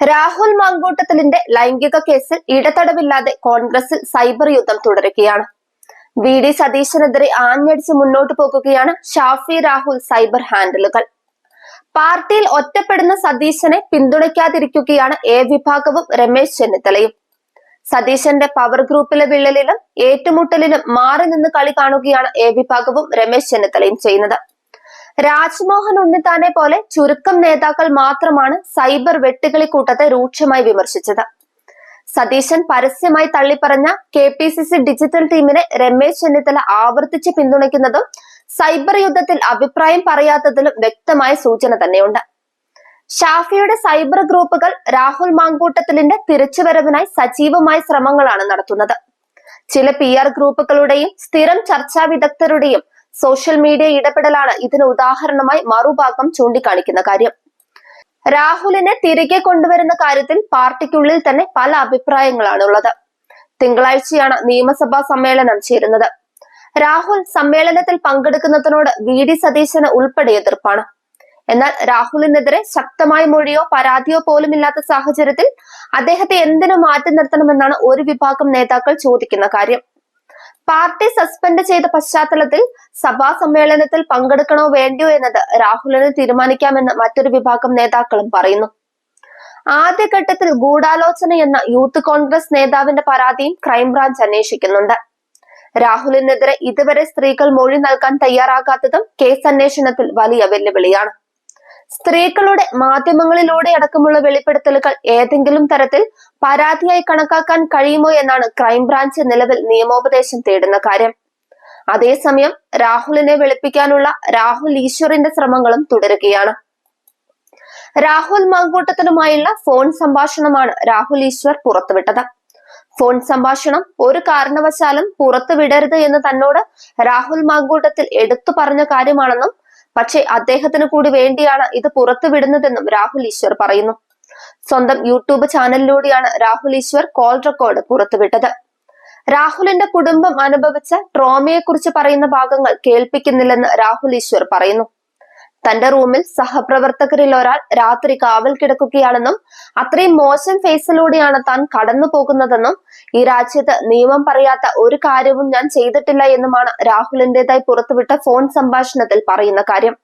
രാഹുൽ മങ്കൂട്ടത്തിലിന്റെ ലൈംഗിക കേസിൽ ഇടതടവില്ലാതെ കോൺഗ്രസിൽ സൈബർ യുദ്ധം തുടരുകയാണ്. വി. ഡി. സതീശനെതിരെ ആഞ്ഞടിച്ച് മുന്നോട്ട് പോകുകയാണ് ഷാഫി രാഹുൽ സൈബർ ഹാൻഡിലുകൾ. പാർട്ടിയിൽ ഒറ്റപ്പെടുന്ന സതീശനെ പിന്തുണയ്ക്കാതിരിക്കുകയാണ് എ വിഭാഗവും രമേശ് ചെന്നിത്തലയും. സതീശന്റെ പവർ ഗ്രൂപ്പിലെ വിള്ളലിലും ഏറ്റുമുട്ടലിലും മാറി നിന്ന് കളി കാണുകയാണ് എ വിഭാഗവും രമേശ് ചെന്നിത്തലയും ചെയ്യുന്നത്. രാജ്മോഹൻ ഉണ്ണിത്താനെ പോലെ ചുരുക്കം നേതാക്കൾ മാത്രമാണ് സൈബർ വെട്ടുകളി കൂട്ടത്തെ രൂക്ഷമായി വിമർശിച്ചത്. സതീശൻ പരസ്യമായി തള്ളിപ്പറഞ്ഞ K P C C digital ടീമിനെ രമേശ് ചെന്നിത്തല ആവർത്തിച്ച് പിന്തുണയ്ക്കുന്നതും സൈബർ യുദ്ധത്തിൽ അഭിപ്രായം പറയാത്തതിലും വ്യക്തമായ സൂചന തന്നെയുണ്ട്. ഷാഫിയുടെ സൈബർ ഗ്രൂപ്പുകൾ രാഹുൽ മാങ്കൂട്ടത്തിലിന്റെ തിരിച്ചുവരവിനായി സജീവമായ ശ്രമങ്ങളാണ് നടത്തുന്നത്. ചില പി ആർ ഗ്രൂപ്പുകളുടെയും സ്ഥിരം ചർച്ചാ വിദഗ്ധരുടെയും സോഷ്യൽ മീഡിയ ഇടപെടലാണ് ഇതിന് ഉദാഹരണമായി മറുഭാഗം ചൂണ്ടിക്കാണിക്കുന്ന കാര്യം. രാഹുലിനെ തിരികെ കൊണ്ടുവരുന്ന കാര്യത്തിൽ പാർട്ടിക്കുള്ളിൽ തന്നെ പല അഭിപ്രായങ്ങളാണ് ഉള്ളത് തിങ്കളാഴ്ചയാണ് നിയമസഭാ സമ്മേളനം ചേരുന്നത്. രാഹുൽ സമ്മേളനത്തിൽ പങ്കെടുക്കുന്നതിനോട് വി. ഡി. സതീശന് ഉൾപ്പെടെ എതിർപ്പാണ്. എന്നാൽ രാഹുലിനെതിരെ ശക്തമായ മൊഴിയോ പരാതിയോ പോലും ഇല്ലാത്ത സാഹചര്യത്തിൽ അദ്ദേഹത്തെ എന്തിനു മാറ്റി നിർത്തണമെന്നാണ് ഒരു വിഭാഗം നേതാക്കൾ ചോദിക്കുന്ന കാര്യം. പാർട്ടി സസ്പെൻഡ് ചെയ്ത പശ്ചാത്തലത്തിൽ സഭാ സമ്മേളനത്തിൽ പങ്കെടുക്കണോ വേണ്ടിയോ എന്നത് രാഹുലിന് തീരുമാനിക്കാമെന്ന് മറ്റൊരു വിഭാഗം നേതാക്കളും പറയുന്നു. ആദ്യഘട്ടത്തിൽ ഗൂഢാലോചന എന്ന യൂത്ത് കോൺഗ്രസ് നേതാവിന്റെ പരാതിയും ക്രൈംബ്രാഞ്ച് അന്വേഷിക്കുന്നുണ്ട്. രാഹുലിനെതിരെ ഇതുവരെ സ്ത്രീകൾ മൊഴി നൽകാൻ തയ്യാറാകാത്തതും കേസ് അന്വേഷണത്തിൽ വലിയ വെല്ലുവിളിയാണ്. സ്ത്രീകളുടെ മാധ്യമങ്ങളിലൂടെ അടക്കമുള്ള വെളിപ്പെടുത്തലുകൾ ഏതെങ്കിലും തരത്തിൽ പരാതിയായി കണക്കാക്കാൻ കഴിയുമോ എന്നാണ് ക്രൈംബ്രാഞ്ച് നിലവിൽ നിയമോപദേശം തേടുന്ന കാര്യം. അതേസമയം രാഹുലിനെ വെളുപ്പിക്കാനുള്ള രാഹുൽ ഈശ്വറിന്റെ ശ്രമങ്ങളും തുടരുകയാണ്. രാഹുൽ മാങ്കൂട്ടത്തിനുമായുള്ള ഫോൺ സംഭാഷണമാണ് രാഹുൽ ഈശ്വർ പുറത്തുവിട്ടത്. ഫോൺ സംഭാഷണം ഒരു കാരണവശാലും പുറത്തുവിടരുത് എന്ന് തന്നോട് രാഹുൽ മാങ്കൂട്ടത്തിൽ എടുത്തു പറഞ്ഞ കാര്യമാണെന്നും പക്ഷേ അദ്ദേഹത്തിന് കൂടി വേണ്ടിയാണ് ഇത് പുറത്തുവിടുന്നതെന്നും രാഹുൽ ഈശ്വർ പറയുന്നു. സ്വന്തം യൂട്യൂബ് ചാനലിലൂടെയാണ് രാഹുൽ ഈശ്വർ കോൾ റെക്കോർഡ് പുറത്തുവിട്ടത്. രാഹുലിന്റെ കുടുംബം അനുഭവിച്ച ട്രോമയെക്കുറിച്ച് പറയുന്ന ഭാഗങ്ങൾ കേൾപ്പിക്കുന്നില്ലെന്ന് രാഹുൽ ഈശ്വർ പറയുന്നു. തന്റെ റൂമിൽ സഹപ്രവർത്തകരിൽ ഒരാൾ രാത്രി കാവൽ കിടക്കുകയാണെന്നും അത്രയും മോശം ഫേസിലൂടെയാണ് താൻ കടന്നു പോകുന്നതെന്നും ഈ രാജ്യത്ത് നിയമം പറയാത്ത ഒരു കാര്യവും ഞാൻ ചെയ്തിട്ടില്ല എന്നുമാണ് രാഹുലിന്റേതായി പുറത്തുവിട്ട ഫോൺ സംഭാഷണത്തിൽ പറയുന്ന കാര്യം.